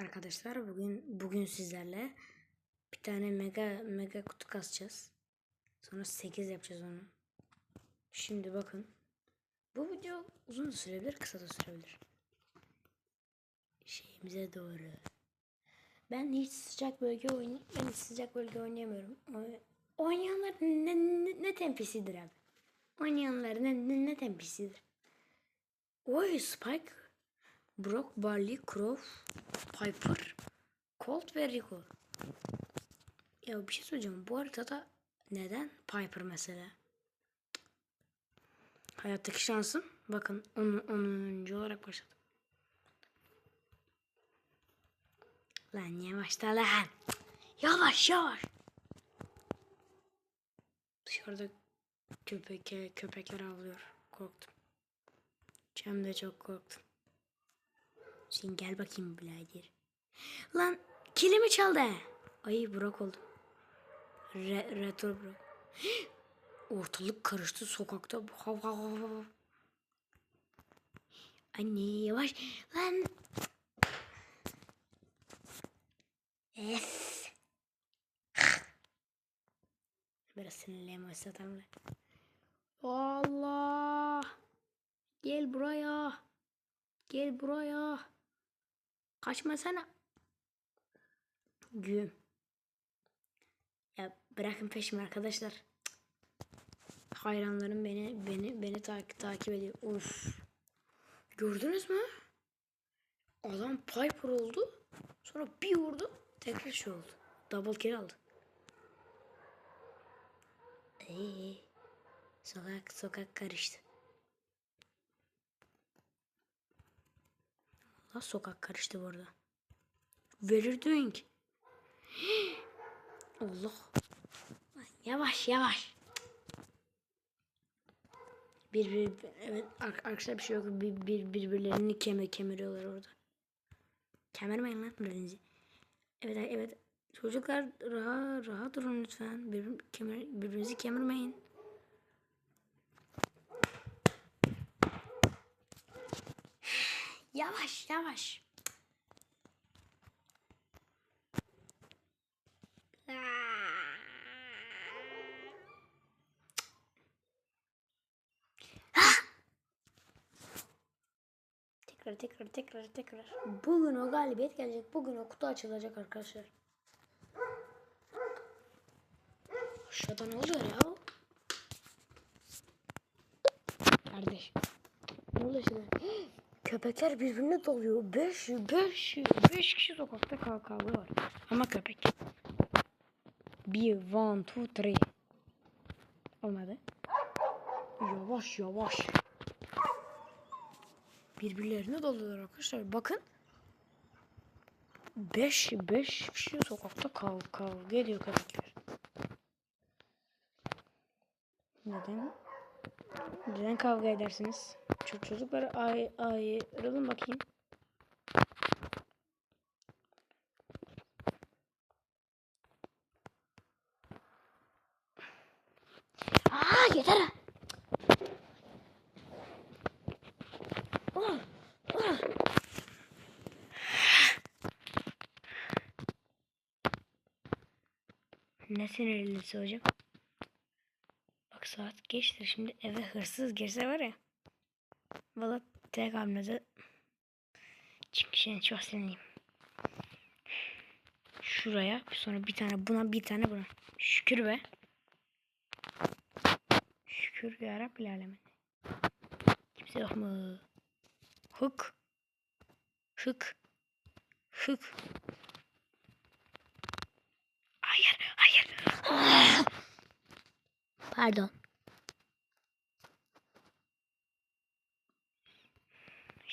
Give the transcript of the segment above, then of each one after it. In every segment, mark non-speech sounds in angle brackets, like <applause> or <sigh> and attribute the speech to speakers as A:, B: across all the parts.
A: Arkadaşlar bugün bugün sizlerle bir tane mega mega kutu kasacağız. Sonra 8 yapacağız onu. Şimdi bakın. Bu video uzun da sürebilir, kısa da sürebilir. Şeyimize doğru. Ben hiç sıcak bölge oyn ben hiç sıcak bölge oynayamıyorum. Oynayanlar ne, ne, ne tempisidir abi. Oynayanlar ne, ne, ne tempisidir. Oy Spike Brock, Barley, Crow, Piper, Colt ve Rico. Ya bir şey söyleyeceğim. Bu haritada neden Piper mesela? Hayattaki şansım. Bakın 10. 10. olarak başladım. Lan yavaş da lan. Yavaş yavaş. Dışarıda köpek köpekler avlıyor. Korktum. Cem de çok korktum. Sen gel bakayım birader. Lan kilimi çaldı. Ay Burak oldum. Re, retro Burak. <gasps> Ortalık karıştı sokakta. Hav hav hav. Anne yavaş. Lan. Es. Biraz sinirliyim o satamla. Allah. Gel buraya. Gel buraya. Kaçmasana. Güm. Ya bırakın peşimi arkadaşlar. Cık. Hayranlarım beni beni beni takip takip ediyor. Of. Gördünüz mü? Adam Piper oldu. Sonra bir vurdu. Tekrar şey oldu. Double kill aldı. Ee, sokak sokak karıştı. Allah sokak karıştı bu arada. Where doing? <gasps> Allah. Yavaş yavaş. Bir, bir, evet ar- arkadaşlar bir şey yok. Bir, bir, birbirlerini kemir, kemiriyorlar orada. Kemirmeyin lan birbirinizi. Evet evet. Çocuklar rahat, rahat durun lütfen. Bir, kemir, birbirinizi kemirmeyin. Yavaş yavaş. Tekrar tekrar tekrar tekrar. Bugün o galibiyet gelecek. Bugün o kutu açılacak arkadaşlar. Aşağıda ne oluyor ya? Kardeş. Ne oluyor şimdi? Köpekler birbirine doluyor. 5 5 5 kişi sokakta kav kavga var. Ama köpek. 1 1 2 3 Olmadı. Yavaş yavaş. Birbirlerine doluyorlar arkadaşlar. Bakın. 5 5 kişi sokakta kav kavga ediyor köpekler. Neden? Neden kavga edersiniz? Çok çocuklar ay ayrılın bakayım. Aa yeter. Ah, ah. Ne sinirlisi hocam? Saat geçti. Şimdi eve hırsız girse var ya. Valla tek hamlede çünkü şimdi çok sinirliyim. Şuraya sonra bir tane buna bir tane buna. Şükür be. Şükür ya Rabbil alemin. Kimse yok mu? Hık. Hık. Hık. Hayır, hayır. Pardon.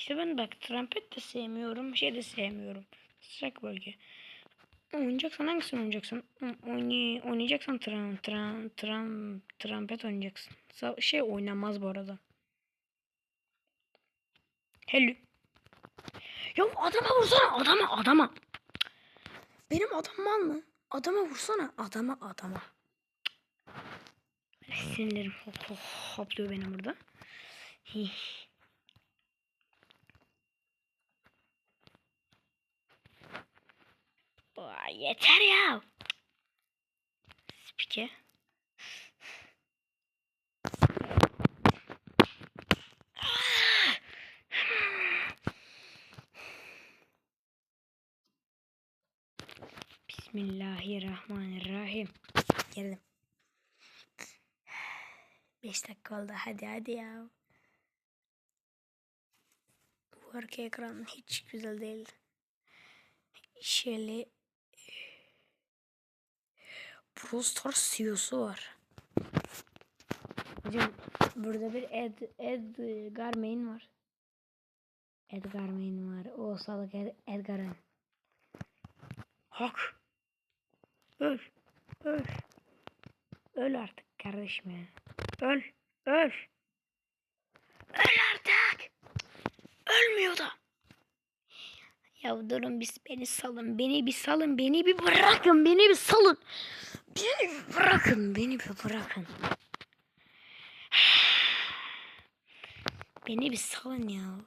A: İşte ben bak trompet de sevmiyorum, şey de sevmiyorum. Sıcak bölge. Oynayacaksan hangisini oynayacaksın? Oynay oynayacaksan tram, tram, tram, trompet oynayacaksın. Şey oynamaz bu arada. Hello. Ya adama vursana adama adama. Benim adam mal mı? Adama vursana adama adama. Sinirlerim hop, hop, hopluyor benim burada. Hih. Yeter ya. Spike. Bismillahirrahmanirrahim. Geldim. 5 dakika oldu. Hadi hadi ya. Bu arka ekran hiç güzel değil. Şöyle Brawl Stars CEO'su var. Hocam burada bir Ed, Edgar Main var. Edgar Main var. O salak Ed, Edgar'ın. Hak. Öl. Öl. Öl artık kardeşim ya. Öl. Öl. Öl artık. Ölmüyor da. Ya durun biz beni salın. Beni bir salın. Beni bir bırakın. Beni bir salın. Beni bırakın. Beni bırakın. Beni bir salın ya.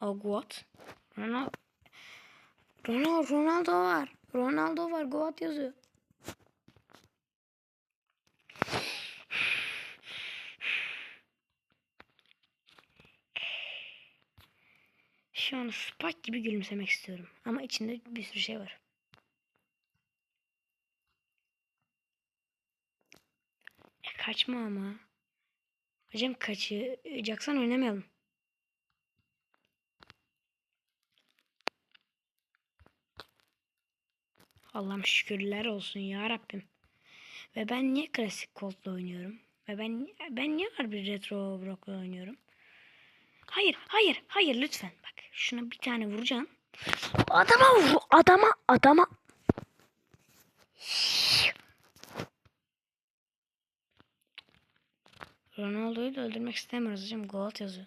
A: What? Ronaldo. Ronaldo, var. Ronaldo var. Goat yazıyor. Şu an Spike gibi gülümsemek istiyorum. Ama içinde bir sürü şey var. Kaçma ama. Hocam kaçacaksan oynamayalım. Allah'ım şükürler olsun ya Rabbim. Ve ben niye klasik Colt'la oynuyorum? Ve ben ben niye bir retro Brock'la oynuyorum? Hayır, hayır, hayır lütfen. Bak şuna bir tane vuracaksın. Adama vur, adama, adama. Ronaldo'yu da öldürmek istemiyoruz hocam. Goat yazıyor.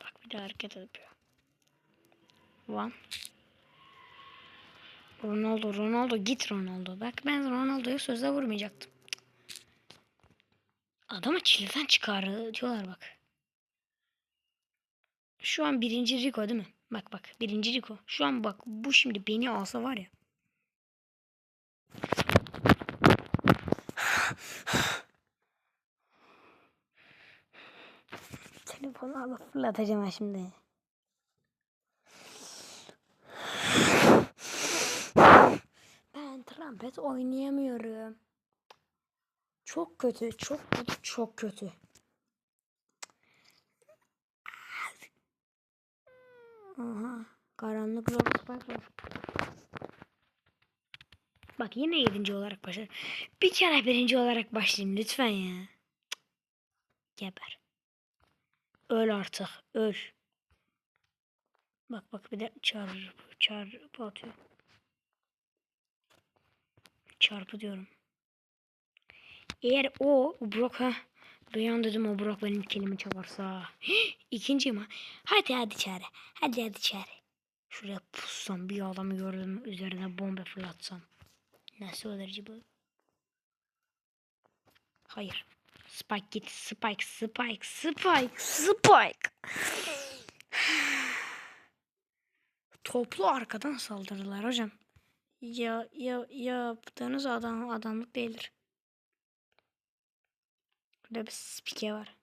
A: Bak bir de hareket yapıyor. One. Ronaldo, Ronaldo git Ronaldo. Bak ben Ronaldo'ya sözde vurmayacaktım. Adamı çileden çıkarıyorlar bak. Şu an birinci Rico değil mi? Bak bak birinci Rico. Şu an bak bu şimdi beni alsa var ya. Telefonu alıp fırlatacağım ha şimdi. Ben trompet oynayamıyorum. Çok kötü, çok kötü, çok kötü. Aha, karanlık zor spike var. Bak yine yedinci olarak başladım. Bir kere birinci olarak başlayayım lütfen ya. Geber. Öl artık, öl. Bak bak bir de çarpı, çarpı atıyor. Çarpı diyorum. Eğer o, ha. Beyan dedim o Brock benim kelimi çalarsa. İkinci mi? Hadi hadi çare. Hadi hadi çare. Şuraya pussam bir adamı gördüm üzerine bomba fırlatsam. Nasıl olur acaba? Hayır. Spike git. Spike, Spike, Spike, Spike. Toplu arkadan saldırdılar hocam. Ya ya yaptığınız adam adamlık değildir. Burada bir spike var.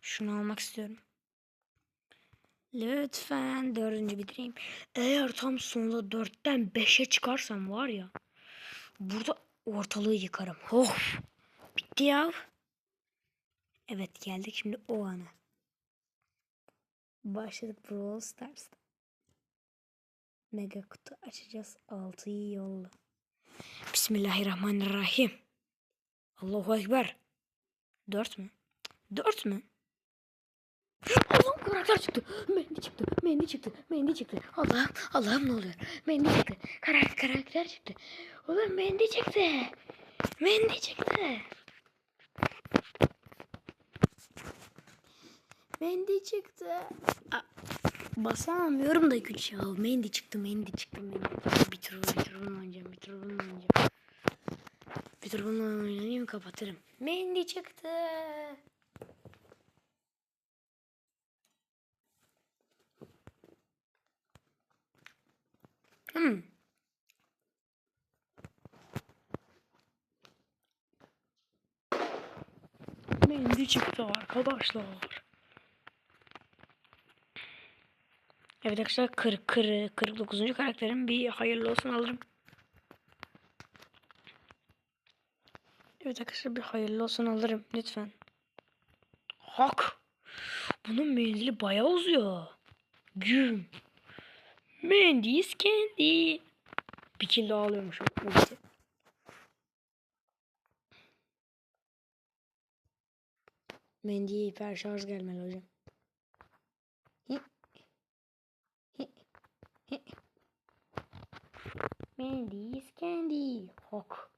A: Şunu almak istiyorum. Lütfen dördüncü bitireyim. Eğer tam sonunda dörtten beşe çıkarsam var ya. Burada ortalığı yıkarım. Of. Bitti ya. Evet geldik şimdi o ana. Başladık Brawl Stars'ta. Mega kutu açacağız. Altıyı yolla. Bismillahirrahmanirrahim. Allahu Ekber. Dört mü? Dört mü? Allah'ım karakter çıktı. Mendi çıktı. Mendi çıktı. Mendi çıktı. Allah'ım. Allah'ım ne oluyor? Mendi çıktı. Karakter, karakter çıktı. Oğlum mendi çıktı. Mendi çıktı. Mendi çıktı. Aa, basamıyorum da güç ya. Mendi çıktı. Mendi çıktı. Mendi. Bir tur, bir tur oynayacağım. Bir tur. Dur bununla oynayayım kapatırım. Mendi çıktı. Hmm. Mendi çıktı arkadaşlar. Evet arkadaşlar 40, 40, 49. karakterim bir hayırlı olsun alırım. Evet arkadaşlar bir hayırlı olsun alırım lütfen. Hak. Bunun menzili bayağı uzuyor. Güm. Mendy's Candy. Bir kill daha alıyormuşum. Ulti. Mendy'ye hiper şarj gelmeli hocam. Hi. Hi. Hi. Hok.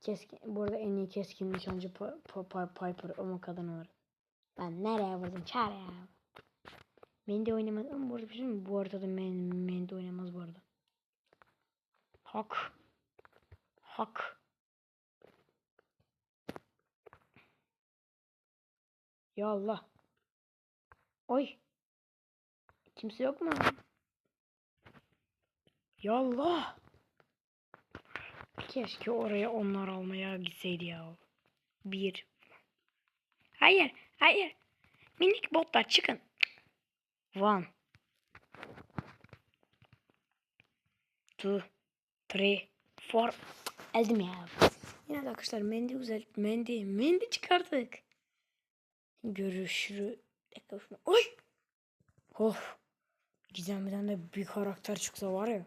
A: Keskin, bu arada en iyi keskin nişancı Piper ama kadın olarak. Ben nereye vurdum çare ya. Mendy oynamaz ama bu arada bir şey mi? Bu arada da Men Mendy oynamaz bu arada. Hak. Hak. Ya Allah. Oy. Kimse yok mu? Ya Allah. Keşke oraya onlar almaya gitseydi ya. Bir. Hayır, hayır. Minik botlar çıkın. One. Two. Three. Four. Eldim ya. Yine de arkadaşlar mendi güzel. Mendi. Mendi çıkardık. Görüşürüz. Oy. Oh. Gizemli'den de bir karakter çıksa var ya.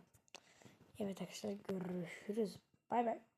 A: Evet arkadaşlar görüşürüz. Bay bay.